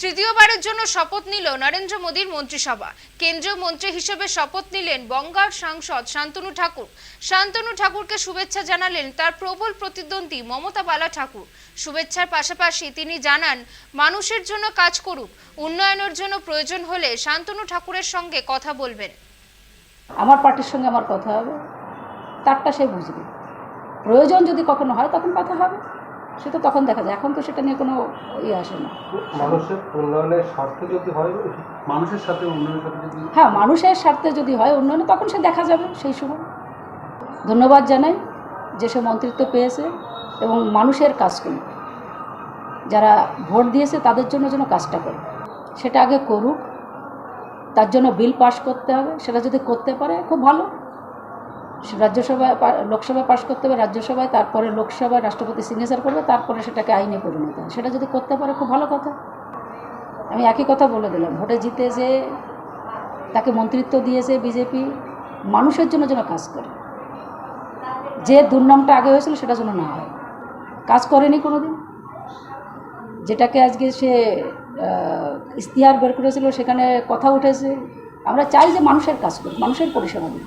তৃতীয়বারের জন্য শপথ নিল নরেন্দ্র মোদীর মন্ত্রিসভা। কেন্দ্রীয় মন্ত্রী হিসেবে শপথ নিলেন বঙ্গার সাংসদ শান্তনু ঠাকুর। শান্তনু ঠাকুরকে শুভেচ্ছা জানালেন তার প্রবল প্রতিদ্বন্দ্বী মমতা বালা ঠাকুর। শুভেচ্ছার পাশাপাশি তিনি জানান, মানুষের জন্য কাজ করুক, উন্নয়নের জন্য প্রয়োজন হলে শান্তনু ঠাকুরের সঙ্গে কথা বলবেন। আমার পার্টির সঙ্গে আমার কথা হবে। তারটা সে বুঝবে। প্রয়োজন যদি কখনো হয় তখন কথা হবে। সেটা তখন দেখা যায়। এখন তো সেটা নিয়ে কোনো ইয়ে আসে না। মানুষের উন্নয়নের স্বার্থে যদি হয় মানুষের সাথে উন্নয়নের সাথে যদি হ্যাঁ মানুষের স্বার্থে যদি হয় উন্নয়নে তখন সে দেখা যাবে সেই সময়। ধন্যবাদ জানাই যে সে মন্ত্রিত্ব পেয়েছে এবং মানুষের কাজ করুক। যারা ভোট দিয়েছে তাদের জন্য যেন কাজটা করে। সেটা আগে করুক। তার জন্য বিল পাশ করতে হবে। সেটা যদি করতে পারে খুব ভালো। রাজ্যসভায় লোকসভায় পাশ করতে হবে রাজ্যসভায় তারপরে লোকসভায় রাষ্ট্রপতি সিগনেচার করবে তারপরে সেটাকে আইনে পরিণত হয় সেটা যদি করতে পারে খুব ভালো কথা। আমি একই কথা বলে দিলাম। ভোটে জিতে যে তাকে মন্ত্রিত্ব দিয়েছে বিজেপি মানুষের জন্য যেন কাজ করে। যে দুর্নামটা আগে হয়েছিল সেটা যেন না হয়। কাজ করেনি কোনো দিন যেটাকে আজকে সে আহ, ইশতেহার বের করেছিল সেখানে কথা উঠেছে। আমরা চাই যে মানুষের কাজ করি মানুষের পরিষেবা দিই